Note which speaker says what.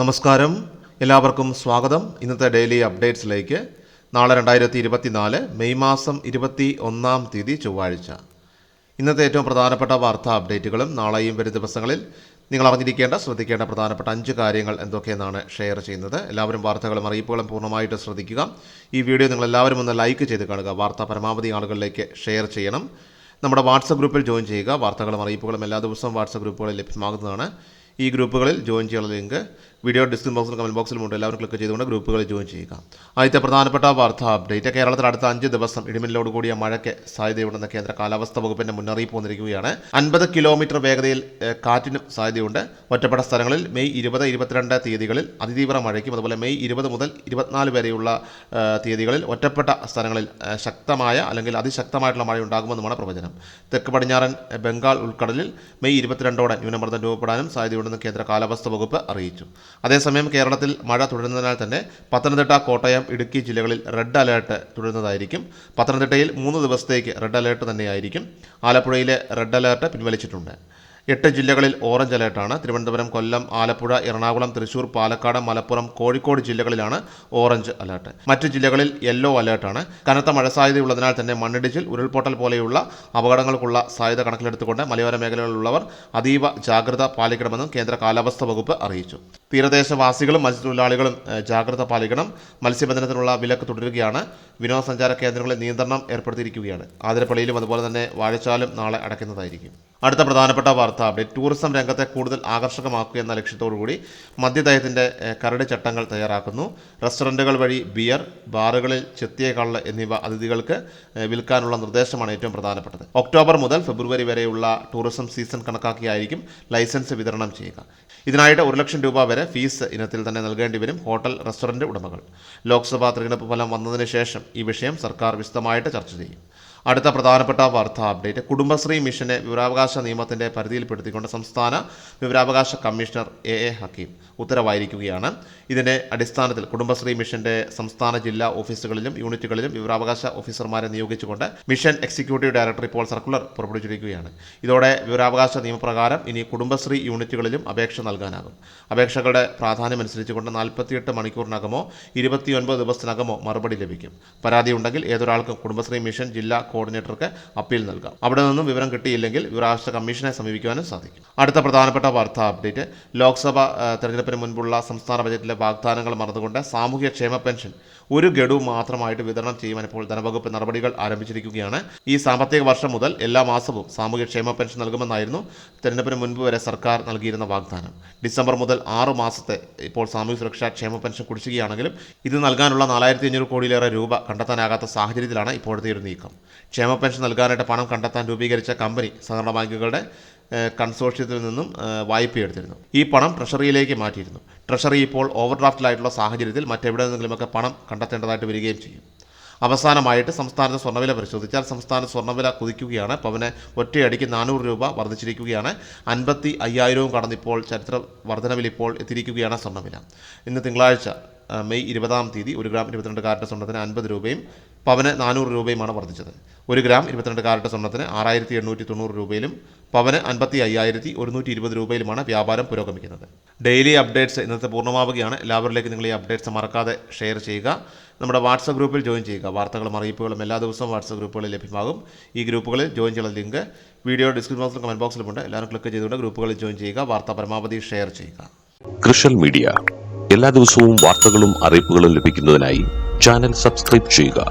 Speaker 1: നമസ്കാരം എല്ലാവർക്കും സ്വാഗതം ഇന്നത്തെ ഡെയിലി അപ്ഡേറ്റ്സിലേക്ക് നാളെ രണ്ടായിരത്തി നാല് മെയ് മാസം ഇരുപത്തി ഒന്നാം തീയതി ചൊവ്വാഴ്ച ഇന്നത്തെ ഏറ്റവും പ്രധാനപ്പെട്ട വാർത്താ അപ്ഡേറ്റുകളും നാളെയും വരും ദിവസങ്ങളിൽ നിങ്ങൾ അറിഞ്ഞിരിക്കേണ്ട ശ്രദ്ധിക്കേണ്ട പ്രധാനപ്പെട്ട അഞ്ച് കാര്യങ്ങൾ എന്തൊക്കെയെന്നാണ് ഷെയർ ചെയ്യുന്നത് എല്ലാവരും വാർത്തകളും അറിയിപ്പുകളും പൂർണ്ണമായിട്ട് ശ്രദ്ധിക്കുക ഈ വീഡിയോ നിങ്ങൾ എല്ലാവരും ഒന്ന് ലൈക്ക് ചെയ്ത് കാണുക വാർത്ത പരമാവധി ആളുകളിലേക്ക് ഷെയർ ചെയ്യണം നമ്മുടെ വാട്സപ്പ് ഗ്രൂപ്പിൽ ജോയിൻ ചെയ്യുക വാർത്തകളും അറിയിപ്പുകളും എല്ലാ ദിവസവും വാട്സപ്പ് ഗ്രൂപ്പുകളിൽ ലഭ്യമാകുന്നതാണ് ഈ ഗ്രൂപ്പുകളിൽ ജോയിൻ ചെയ്യാനുള്ള ലിങ്ക് വീഡിയോ ഡിസ്ക്രിപ്ഷൻ ബോക്സിലും കമൻറ്റ് ബോക്സിലും ഉണ്ട് എല്ലാവരും ക്ലിക്ക് ചെയ്തുകൊണ്ട് ഗ്രൂപ്പുകളിൽ ജോയിൻ ചെയ്യുക ആദ്യത്തെ പ്രധാനപ്പെട്ട വാർത്താ അപ്ഡേറ്റ് കേരളത്തിൽ അടുത്ത അഞ്ച് ദിവസം ഇടിമിന്നലോട് കൂടിയ മഴയ്ക്ക് സാധ്യതയുണ്ടെന്ന് കേന്ദ്ര കാലാവസ്ഥാ വകുപ്പിന്റെ മുന്നറിയിപ്പ് വന്നിരിക്കുകയാണ് അൻപത് കിലോമീറ്റർ വേഗതയിൽ കാറ്റിനും സാധ്യതയുണ്ട് ഒറ്റപ്പെട്ട സ്ഥലങ്ങളിൽ മെയ് ഇരുപത് ഇരുപത്തിരണ്ട് തീയതികളിൽ അതിതീവ്ര മഴയ്ക്കും അതുപോലെ മെയ് ഇരുപത് മുതൽ ഇരുപത്തിനാല് വരെയുള്ള തീയതികളിൽ ഒറ്റപ്പെട്ട സ്ഥലങ്ങളിൽ ശക്തമായ അല്ലെങ്കിൽ അതിശക്തമായിട്ടുള്ള മഴ ഉണ്ടാകുമെന്നുമാണ് പ്രവചനം തെക്ക് പടിഞ്ഞാറൻ ബംഗാൾ ഉൾക്കടലിൽ മെയ് ഇരുപത്തിരണ്ടോടെ ന്യൂനമർദ്ദം രൂപപ്പെടാനും സാധ്യതയുണ്ടെന്ന് കേന്ദ്ര കാലാവസ്ഥാ വകുപ്പ് അറിയിച്ചു അതേസമയം കേരളത്തിൽ മഴ തുടരുന്നതിനാൽ തന്നെ പത്തനംതിട്ട കോട്ടയം ഇടുക്കി ജില്ലകളിൽ റെഡ് അലേർട്ട് തുടരുന്നതായിരിക്കും പത്തനംതിട്ടയിൽ മൂന്ന് ദിവസത്തേക്ക് റെഡ് അലേർട്ട് തന്നെയായിരിക്കും ആലപ്പുഴയിലെ റെഡ് അലേർട്ട് പിൻവലിച്ചിട്ടുണ്ട് എട്ട് ജില്ലകളിൽ ഓറഞ്ച് അലേർട്ടാണ് തിരുവനന്തപുരം കൊല്ലം ആലപ്പുഴ എറണാകുളം തൃശൂർ പാലക്കാട് മലപ്പുറം കോഴിക്കോട് ജില്ലകളിലാണ് ഓറഞ്ച് അലേർട്ട് മറ്റ് ജില്ലകളിൽ യെല്ലോ അലേർട്ടാണ് കനത്ത മഴ സാധ്യതയുള്ളതിനാൽ തന്നെ മണ്ണിടിച്ചിൽ ഉരുൾപൊട്ടൽ പോലെയുള്ള അപകടങ്ങൾക്കുള്ള സാധ്യത കണക്കിലെടുത്തുകൊണ്ട് മലയോര മേഖലകളിലുള്ളവർ അതീവ ജാഗ്രത പാലിക്കണമെന്നും കേന്ദ്ര കാലാവസ്ഥ വകുപ്പ് അറിയിച്ചു തീരദേശവാസികളും മത്സ്യത്തൊഴിലാളികളും ജാഗ്രത പാലിക്കണം മത്സ്യബന്ധനത്തിനുള്ള വിലക്ക് തുടരുകയാണ് വിനോദസഞ്ചാര കേന്ദ്രങ്ങളിൽ നിയന്ത്രണം ഏർപ്പെടുത്തിയിരിക്കുകയാണ് ആതിരപ്പള്ളിയിലും അതുപോലെ തന്നെ വാഴച്ചാലും നാളെ അടയ്ക്കുന്നതായിരിക്കും അടുത്ത പ്രധാനപ്പെട്ട വാർത്ത അപ്ഡേറ്റ് ടൂറിസം രംഗത്തെ കൂടുതൽ ആകർഷകമാക്കുക എന്ന ലക്ഷ്യത്തോടുകൂടി മദ്യദയത്തിൻ്റെ കരട് ചട്ടങ്ങൾ തയ്യാറാക്കുന്നു റെസ്റ്റോറൻറ്റുകൾ വഴി ബിയർ ബാറുകളിൽ ചെത്തിയ കള്ള് എന്നിവ അതിഥികൾക്ക് വിൽക്കാനുള്ള നിർദ്ദേശമാണ് ഏറ്റവും പ്രധാനപ്പെട്ടത് ഒക്ടോബർ മുതൽ ഫെബ്രുവരി വരെയുള്ള ടൂറിസം സീസൺ കണക്കാക്കിയായിരിക്കും ലൈസൻസ് വിതരണം ചെയ്യുക ഇതിനായിട്ട് ഒരു ലക്ഷം രൂപ വരെ ഫീസ് ഇനത്തിൽ തന്നെ നൽകേണ്ടി വരും ഹോട്ടൽ റെസ്റ്റോറൻറ്റ് ഉടമകൾ ലോക്സഭാ തിരഞ്ഞെടുപ്പ് ഫലം വന്നതിന് ശേഷം ഈ വിഷയം സർക്കാർ വിശദമായിട്ട് ചർച്ച ചെയ്യും അടുത്ത പ്രധാനപ്പെട്ട വാർത്താ അപ്ഡേറ്റ് കുടുംബശ്രീ മിഷനെ വിവരാവകാശ നിയമത്തിൻ്റെ പരിധിയിൽപ്പെടുത്തിക്കൊണ്ട് സംസ്ഥാന വിവരാവകാശ കമ്മീഷണർ എ എ ഹക്കീം ഉത്തരവായിരിക്കുകയാണ് ഇതിൻ്റെ അടിസ്ഥാനത്തിൽ കുടുംബശ്രീ മിഷന്റെ സംസ്ഥാന ജില്ലാ ഓഫീസുകളിലും യൂണിറ്റുകളിലും വിവരാവകാശ ഓഫീസർമാരെ നിയോഗിച്ചുകൊണ്ട് മിഷൻ എക്സിക്യൂട്ടീവ് ഡയറക്ടർ ഇപ്പോൾ സർക്കുലർ പുറപ്പെടുവിച്ചിരിക്കുകയാണ് ഇതോടെ വിവരാവകാശ നിയമപ്രകാരം ഇനി കുടുംബശ്രീ യൂണിറ്റുകളിലും അപേക്ഷ നൽകാനാകും അപേക്ഷകളുടെ പ്രാധാന്യമനുസരിച്ചുകൊണ്ട് നാൽപ്പത്തിയെട്ട് മണിക്കൂറിനകമോ ഇരുപത്തിയൊൻപത് ദിവസത്തിനകമോ മറുപടി ലഭിക്കും പരാതിയുണ്ടെങ്കിൽ ഏതൊരാൾക്കും കുടുംബശ്രീ മിഷൻ ജില്ലാ കോർഡിനേറ്റർക്ക് അപ്പീൽ നൽകാം അവിടെ നിന്നും വിവരം കിട്ടിയില്ലെങ്കിൽ വിവരാവകാശ കമ്മീഷനെ സമീപിക്കുവാനും സാധിക്കും അടുത്ത പ്രധാനപ്പെട്ട വാർത്താ അപ്ഡേറ്റ് ലോക്സഭ തെരഞ്ഞെടുപ്പിന് മുൻപുള്ള സംസ്ഥാന ബജറ്റിലെ വാഗ്ദാനങ്ങൾ മറന്നുകൊണ്ട് സാമൂഹ്യ ക്ഷേമ പെൻഷൻ ഒരു ഗഡു മാത്രമായിട്ട് വിതരണം ചെയ്യുവാൻ ഇപ്പോൾ ധനവകുപ്പ് നടപടികൾ ആരംഭിച്ചിരിക്കുകയാണ് ഈ സാമ്പത്തിക വർഷം മുതൽ എല്ലാ മാസവും സാമൂഹ്യ ക്ഷേമ പെൻഷൻ നൽകുമെന്നായിരുന്നു തെരഞ്ഞെടുപ്പിന് മുൻപ് വരെ സർക്കാർ നൽകിയിരുന്ന വാഗ്ദാനം ഡിസംബർ മുതൽ ആറ് മാസത്തെ ഇപ്പോൾ സാമൂഹ്യ സുരക്ഷാ ക്ഷേമ പെൻഷൻ കുടിശ്ശികയാണെങ്കിലും ഇത് നൽകാനുള്ള നാലായിരത്തി അഞ്ഞൂറ് കോടിയിലേറെ രൂപ കണ്ടെത്താനാകാത്ത സാഹചര്യത്തിലാണ് ഇപ്പോഴത്തെ ഒരു നീക്കം ക്ഷേമ പെൻഷൻ നൽകാനായിട്ട് പണം കണ്ടെത്താൻ രൂപീകരിച്ച കമ്പനി സഹകരണ ബാങ്കുകളുടെ കൺസോഷ്യത്തിൽ നിന്നും എടുത്തിരുന്നു ഈ പണം ട്രഷറിയിലേക്ക് മാറ്റിയിരുന്നു ട്രഷറി ഇപ്പോൾ ഓവർഡ്രാഫ്റ്റിലായിട്ടുള്ള സാഹചര്യത്തിൽ മറ്റെവിടെ നിന്നെങ്കിലുമൊക്കെ പണം കണ്ടെത്തേണ്ടതായിട്ട് വരികയും ചെയ്യും അവസാനമായിട്ട് സംസ്ഥാനത്തെ സ്വർണ്ണവില പരിശോധിച്ചാൽ സംസ്ഥാന സ്വർണ്ണവില കുതിക്കുകയാണ് പവന് ഒറ്റയടിക്ക് നാനൂറ് രൂപ വർദ്ധിച്ചിരിക്കുകയാണ് അൻപത്തി അയ്യായിരവും കടന്നിപ്പോൾ ചരിത്ര വർധനവിൽ ഇപ്പോൾ എത്തിയിരിക്കുകയാണ് സ്വർണ്ണവില ഇന്ന് തിങ്കളാഴ്ച മെയ് ഇരുപതാം തീയതി ഒരു ഗ്രാം ഇരുപത്തിരണ്ട് കാരറ്റ് സ്വർണ്ണത്തിന് അൻപത് രൂപയും പവന് നാനൂറ് രൂപയുമാണ് വർദ്ധിച്ചത് ഒരു ഗ്രാം ഇരുപത്തിരണ്ട് കാരറ്റ് സ്വർണ്ണത്തിന് ആറായിരത്തി എണ്ണൂറ്റി തൊണ്ണൂറ് രൂപയിലും പവന് അൻപത്തി അയ്യായിരത്തി ഒരുന്നൂറ്റി ഇരുപത് രൂപയിലുമാണ് വ്യാപാരം പുരോഗമിക്കുന്നത് ഡെയിലി അപ്ഡേറ്റ്സ് ഇന്നത്തെ പൂർണ്ണമാവുകയാണ് എല്ലാവരിലേക്ക് നിങ്ങൾ ഈ അപ്ഡേറ്റ്സ് മറക്കാതെ ഷെയർ ചെയ്യുക നമ്മുടെ വാട്സപ്പ് ഗ്രൂപ്പിൽ ജോയിൻ ചെയ്യുക വാർത്തകളും അറിയിപ്പുകളും എല്ലാ ദിവസവും വാട്സപ്പ് ഗ്രൂപ്പുകളിൽ ലഭ്യമാകും ഈ ഗ്രൂപ്പുകളിൽ ജോയിൻ ചെയ്യുന്ന ലിങ്ക് വീഡിയോ ഡിസ്ക്രിപ്ഷൻ ബോക്സിലും കമൻറ്റ് ബോക്സിലുമുണ്ട് എല്ലാവരും ക്ലിക്ക് ചെയ്തുകൊണ്ട് ഗ്രൂപ്പുകളിൽ ജോയിൻ ചെയ്യുക വാർത്ത പരമാവധി ഷെയർ ചെയ്യുക കൃഷൽ മീഡിയ എല്ലാ ദിവസവും വാർത്തകളും അറിയിപ്പുകളും ലഭിക്കുന്നതിനായി ചാനൽ സബ്സ്ക്രൈബ് ചെയ്യുക